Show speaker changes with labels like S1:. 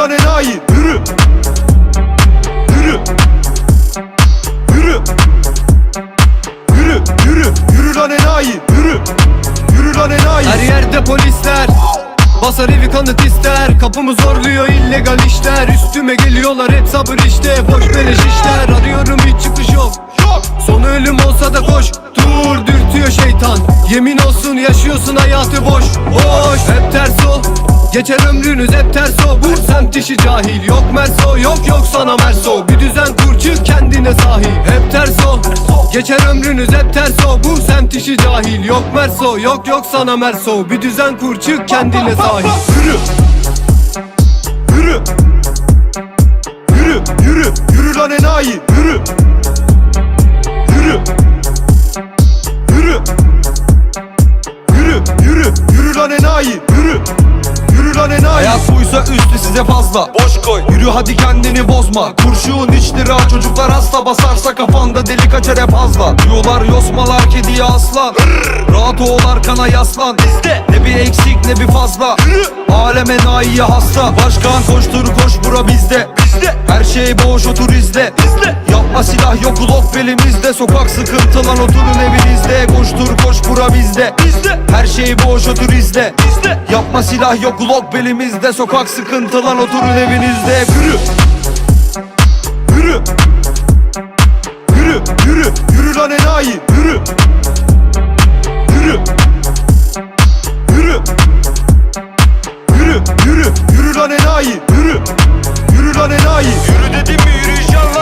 S1: lan enayi. Yürü. Yürü. Yürü. Yürü yürü. Yürü lan enayi Enayi. Her
S2: yerde polisler. Basar evi kanıt ister. Kapımı zorluyor illegal işler. Üstüme geliyorlar hep sabır işte. Boş beleş işler. Arıyorum hiç çıkış yok. Sonu ölüm olsa da koş. Dur dürtüyor şeytan. Yemin olsun yaşıyorsun hayatı boş. Boş. Hep ters ol. Geçer ömrünüz hep ters o Bu semt işi cahil. Yok merso yok yok sana merso. Bir düzen kur çık kendine ol Geçer ömrünüz hep ters o Bu semt işi cahil. Yok merso yok yok sana merso. Bir düzen kur çık kendine sahip. Yürü. Yürü.
S1: Yürü yürü. Yürü lan enayi. Yürü. Yürü. Yürü. Yürü yürü. Yürü lan enayi. Yürü Lan enayi Hayat buysa üstü size fazla. Boş koy. Yürü hadi kendini bozma. Kurşun iç lira Çocuklar hasta basarsa kafanda delik açar hep fazla Diyorlar yosmalar kediye aslan. Rahat ol arkana yaslan. Bizde. Ne bir eksik ne bir fazla. Alem enayiye hasta. Başkan koştur koş bura bizde. Bizde. Her şey boş otur izle. Bizde. Yapma silah yok ulok belimizde. Sokak sıkıntı lan oturun evinizde. Koştur koş bura bizde. Bizde şey boş otur izle, izle. Yapma silah yok glock belimizde. Sokak sıkıntı lan oturun evinizde. Yürü. Yürü. Yürü yürü. Yürü lan enayi. Yürü. Yürü. Yürü. Yürü yürü. Yürü lan enayi. Yürü. Yürü lan enayi. Yürü dedim mi yürüyeceğim lan?